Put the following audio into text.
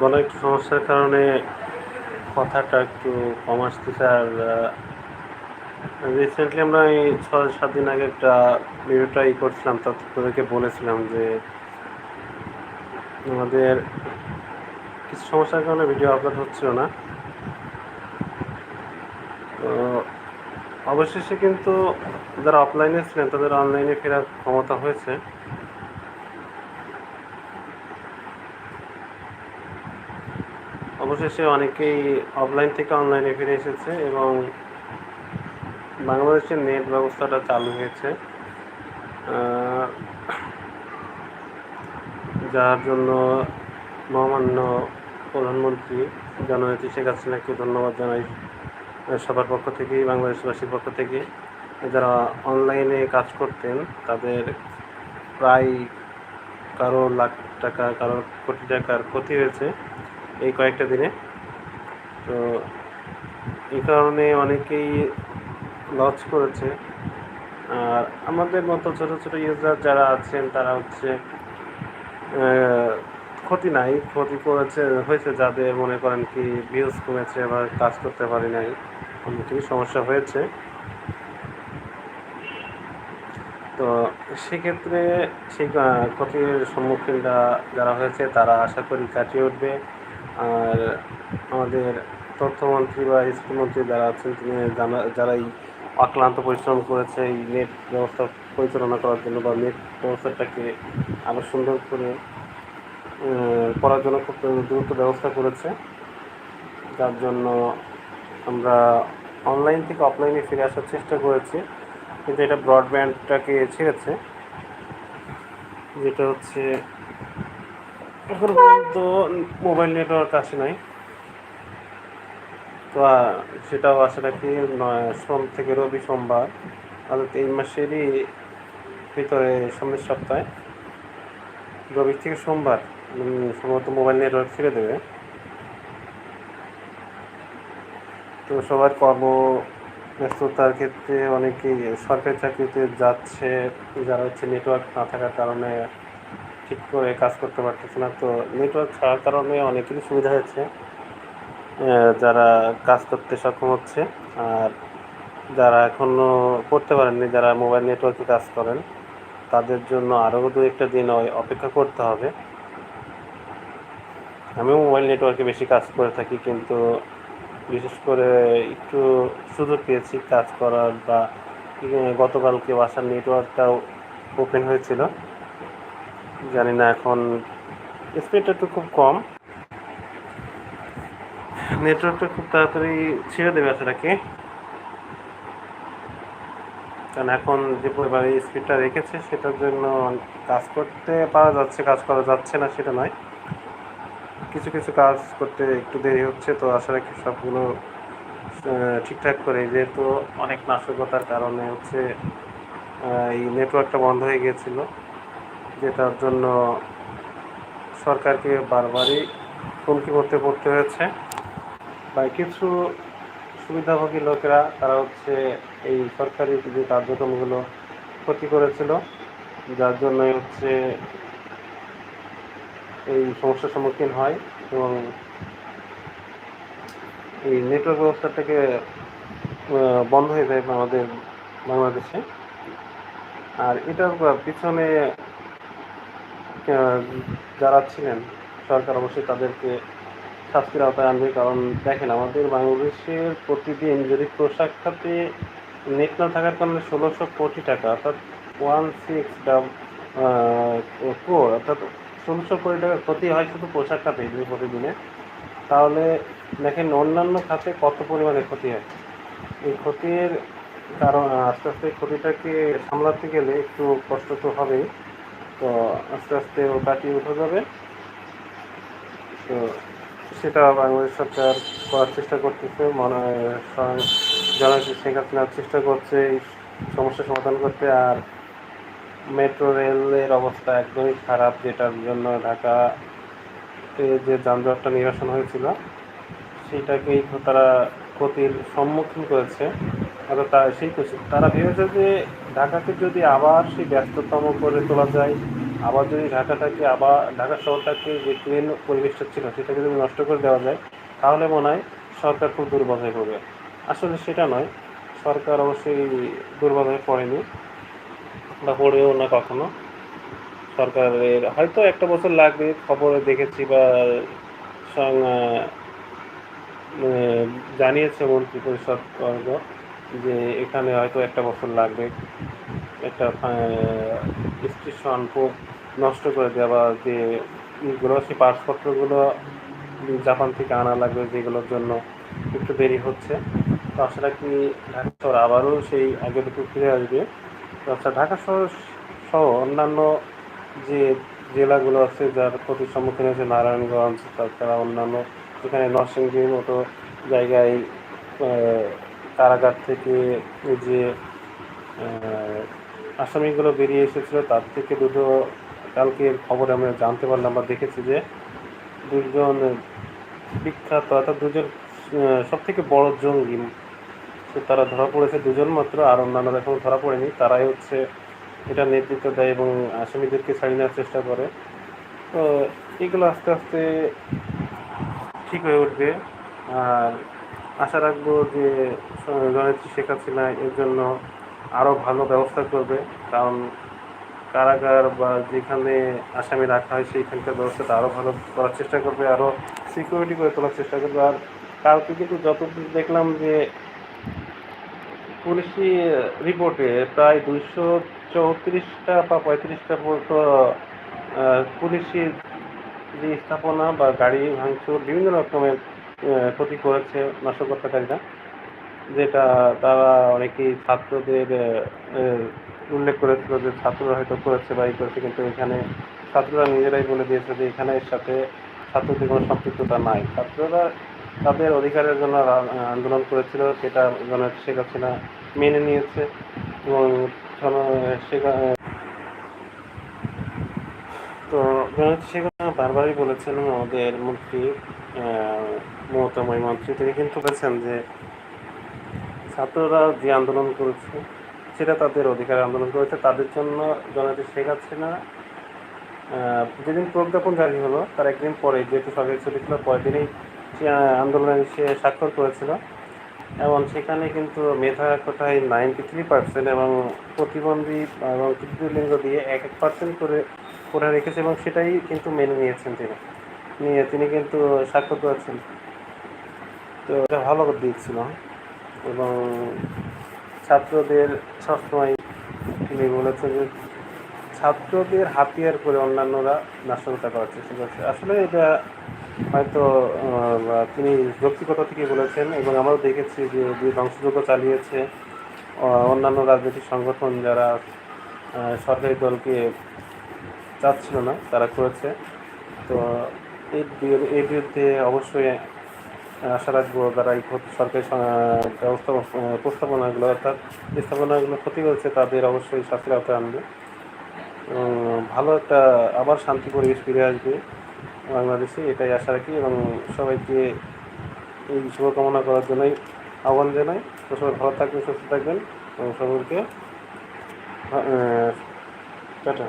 গলায় একটু সমস্যার কারণে কথাটা একটু কম আসতেছে আর রিসেন্টলি আমরা এই ছয় সাত দিন আগে একটা ভিডিওটা ই করছিলাম তো তোদেরকে বলেছিলাম যে আমাদের কিছু সমস্যার কারণে ভিডিও আপলোড হচ্ছিল না। তো অবশেষে কিন্তু যারা অফলাইনে ছিলেন, তাদের অনলাইনে ফেরার ক্ষমতা হয়েছে। অবশেষে অনেকেই অফলাইন থেকে অনলাইনে ফিরে এসেছে এবং বাংলাদেশের নেট ব্যবস্থাটা চালু হয়েছে। যার জন্য মহামান্য প্রধানমন্ত্রী জননেত্রী শেখ হাসিনাকে ধন্যবাদ জানাই সবার পক্ষ থেকেই বাংলাদেশবাসীর পক্ষ থেকে। যারা অনলাইনে কাজ করতেন, তাদের প্রায় কারও লাখ টাকা, কারও কোটি টাকার ক্ষতি হয়েছে। এই কয়েকটা দিনে। তো এই কারণে অনেকেই লস করেছে। আর আমাদের মতো ছোট ছোট ইউজার যারা আছেন, তারা হচ্ছে ক্ষতি নাই, ক্ষতি করেছে, হয়েছে যাদের মনে করেন কি ভিউজ কমেছে বা কাজ করতে পারি নাই অনেকেরই সমস্যা হয়েছে। তো সেক্ষেত্রে সেই ক্ষতির সম্মুখীনরা যারা হয়েছে, তারা আশা করি কাটিয়ে উঠবে। আর আমাদের তথ্যমন্ত্রী বা স্কুলমন্ত্রী যারা আছেন, তিনি জানা এই অক্লান্ত পরিশ্রম করেছে এই নেট ব্যবস্থা পরিচালনা করার জন্য বা নেট ব্যবস্থাটাকে আরও সুন্দর করে করার জন্য খুব দ্রুত ব্যবস্থা করেছে। যার জন্য আমরা অনলাইন থেকে অফলাইনে ফিরে আসার চেষ্টা করেছি, কিন্তু এটা ব্রডব্যান্ডটাকে ছেড়েছে, যেটা হচ্ছে এখন পর্যন্ত মোবাইল নেটওয়ার্ক আসে নাই। তো সেটাও আশা রাখি সোম থেকে রবি সোমবার, অর্থাৎ এই মাসেরই ভিতরে সামনের সপ্তাহে। রবি থেকে সোমবার সম্ভবত মোবাইল নেটওয়ার্ক ছেড়ে দেবে। তো সবার কর্ম ব্যস্ততার ক্ষেত্রে অনেকেই সরকারি চাকরিতে যাচ্ছে, যারা হচ্ছে নেটওয়ার্ক না থাকার কারণে ঠিক করে কাজ করতে পারতেছে না। তো নেটওয়ার্ক থাকার কারণে অনেকেরই সুবিধা হয়েছে যারা কাজ করতে সক্ষম হচ্ছে আর যারা এখনও করতে পারেননি, যারা মোবাইল নেটওয়ার্কে কাজ করেন, তাদের জন্য আরও দু একটা দিন অপেক্ষা করতে হবে। আমিও মোবাইল নেটওয়ার্কে বেশি কাজ করে থাকি, কিন্তু বিশেষ করে একটু সুযোগ পেয়েছি কাজ করার বা গতকালকে বাসার নেটওয়ার্কটাও ওপেন হয়েছিল। জানি না এখন স্পিডটা একটু খুব কম। নেটওয়ার্কটা খুব তাড়াতাড়ি ছেড়ে দেবে আশাটাকে কারণ এখন যে পরিমাণে স্পিডটা রেখেছে সেটার জন্য কাজ করতে পারা যাচ্ছে, কাজ করা যাচ্ছে না, সেটা নয়। কিছু কিছু কাজ করতে একটু দেরি হচ্ছে, তো আশা রাখি সবগুলো ঠিকঠাক করে। যেহেতু অনেক নাশকতার কারণে হচ্ছে এই নেটওয়ার্কটা বন্ধ হয়ে গিয়েছিল। যেটার জন্য সরকারকে বারবারই হুমকি করতে পড়তে হয়েছে। বা কিছু সুবিধাভোগী লোকেরা তারা হচ্ছে এই সরকারি যে কার্যক্রমগুলো ক্ষতি করেছিল যার জন্য হচ্ছে এই সমস্যার সম্মুখীন হয় এবং এই নেটওয়ার্ক ব্যবস্থাটাকে আহ, বন্ধ হয়ে যায় আমাদের বাংলাদেশে। আর এটার পিছনে যারা ছিলেন, সরকার অবশ্যই তাদেরকে শাস্তির আওতায় আনবে, কারণ দেখেন আমাদের বাংলাদেশের প্রতিদিন যদি পোশাক খাতে নেট না থাকার কারণে ষোলোশো কোটি টাকা, অর্থাৎ ওয়ান সিক্স ফোর অর্থাৎ ষোলোশো কোটি টাকা ক্ষতি হয় শুধু পোশাক খাতে যদি প্রতিদিনে। তাহলে দেখেন অন্যান্য খাতে কত পরিমাণে ক্ষতি হয়? এই ক্ষতির কারণ, আস্তে আস্তে ক্ষতিটাকে সামলাতে গেলে একটু কষ্ট তো হবেই। তো আস্তে আস্তে ও কাটিয়ে উঠে যাবে। তো সেটা বাংলাদেশ সরকার করার চেষ্টা করতেছে। মনে হয় জননেত্রী শেখ হাসিনার চেষ্টা করছে এই সমস্যার সমাধান করতে। আর মেট্রো রেলের অবস্থা একদমই খারাপ, যেটার জন্য ঢাকা যে যানজটটা নিরসন হয়েছিল সেইটাকেই তারা ক্ষতির সম্মুখীন করেছে। তা সেই তারা ভেবেছে যে ঢাকাকে যদি আবার সেই ব্যস্ততম করে তোলা যায় আবার যদি ঢাকাটাকে আবার ঢাকা শহরটাকে যে ক্লিন পরিবেশটা ছিল সেটাকে যদি নষ্ট করে দেওয়া যায় তাহলে মনে হয় সরকার খুব দুর্বল হয়ে পড়বে। আসলে সেটা নয় সরকার অবশ্যই দুর্বল হয়ে পড়েনি বা পড়েও না কখনো। সরকারের হয়তো একটা বছর লাগবে খবরে দেখেছি বা আহ, জানিয়েছে মন্ত্রী পরিষদ যে এখানে হয়তো একটা বছর লাগবে। একটা স্টেশন খুব নষ্ট করে দেওয়া যে ইগুলো সেই পাসপত্রগুলো জাপান থেকে আনা লাগবে যেগুলোর জন্য একটু দেরি হচ্ছে। তো আশা রাখি ঢাকা শহর আবারও সেই আগের একটু ফিরে আসবে। আচ্ছা ঢাকা শহর সহ অন্যান্য যে জেলাগুলো আছে যার ক্ষতির সম্মুখীন হয়েছে নারায়ণগঞ্জ, তাছাড়া অন্যান্য যেখানে নরসিংদীর মতো জায়গায় কারাগার থেকে যে আসামিগুলো বেরিয়ে এসেছিল, তার থেকে দুটো কালকের খবরে আমরা জানতে পারলাম বা দেখেছি যে দুজন বিখ্যাত অর্থাৎ দুজন সব থেকে বড় জঙ্গি তো তারা ধরা পড়েছে দুজন মাত্র, আর অন্যান্যরা এখনও ধরা পড়েনি। তারাই হচ্ছে এটা নেতৃত্ব দেয় এবং আসামিদেরকে ছাড়িয়ে নেওয়ার চেষ্টা করে। তো এগুলো আস্তে আস্তে ঠিক হয়ে উঠবে। আর আশা রাখব যে জননেত্রী শেখ হাসিনা এর জন্য আরও ভালো ব্যবস্থা করবে, কারণ কারাগার বা যেখানে আসামি রাখা হয় সেইখানকার ব্যবস্থাটা আরও ভালো করার চেষ্টা করবে আরও সিকিউরিটি করে তোলার চেষ্টা করবে। আর কালকে কিন্তু যতদূর দেখলাম যে পুলিশি রিপোর্টে প্রায় দুইশো চৌত্রিশটা বা পঁয়ত্রিশটা পর্যন্ত পুলিশি যে স্থাপনা বা গাড়ি ভাঙচুর বিভিন্ন রকমের ক্ষতি করেছে নাশকতাকারীরা, যেটা তারা অনেকেই ছাত্রদের উল্লেখ করেছিল যে ছাত্ররা হয়তো করেছে বা এই করেছে, কিন্তু এখানে ছাত্ররা নিজেরাই বলে দিয়েছে যে এখানে এর সাথে ছাত্রদের কোনো সম্পৃক্ততা নাই। ছাত্ররা তাদের অধিকারের জন্য আন্দোলন করেছিল, সেটা জনের শেখ হাসিনা মেনে নিয়েছে, এবং তো জনাব শেখ বারবারই বলেছেন আমাদের মন্ত্রী মমতাময় মন্ত্রী তিনি কিন্তু বলেছেন যে ছাত্ররা যে আন্দোলন করেছে সেটা তাদের অধিকার আন্দোলন করেছে তাদের জন্য জনাব শেখ হাসিনা আহ, যেদিন প্রজ্ঞাপন জারি হলো তার একদিন পরে যেহেতু সরকারি ছুটি ছিল পরের দিনেই আন্দোলনে সে স্বাক্ষর করেছিল। এবং সেখানে কিন্তু মেধা কোটায় নাইনটি থ্রি পার্সেন্ট এবং প্রতিবন্ধী এবং তৃতীয় লিঙ্গ দিয়ে এক এক পার্সেন্ট করে করে রেখেছে এবং সেটাই কিন্তু মেনে নিয়েছেন তিনি। নিয়ে তিনি কিন্তু স্বাক্ষর করেছেন। তো এটা ভালো দিক ছিল এবং ছাত্রদের সবসময় তিনি বলেছেন যে ছাত্রদের হাতিয়ার করে অন্যান্যরা নাশকতা করার চেষ্টা করছে। আসলে এটা হয়তো তিনি যৌক্তিকতা থেকে বলেছেন এবং আমরাও দেখেছি যে যে ধ্বংসযজ্ঞ চালিয়েছে অন্যান্য রাজনৈতিক সংগঠন যারা সরকারি দলকে চাচ্ছিল না, তারা করেছে। তো এর বিরুদ্ধে অবশ্যই আশা রাখব যারা এই সরকারি প্রস্তাবনাগুলো, অর্থাৎ স্থাপনাগুলো ক্ষতি করেছে তাদের অবশ্যই শাস্তির আওতায় আনবে। এবং ভালো একটা আবার শান্তি পরিবেশ ফিরে আসবে বাংলাদেশে, এটাই আশা রাখি এবং সবাইকে এই শুভকামনা করার জন্যই আহ্বান জানাই। তো সবাই ভালো থাকবেন, সুস্থ থাকবেন। এবং সকলকে টাটা।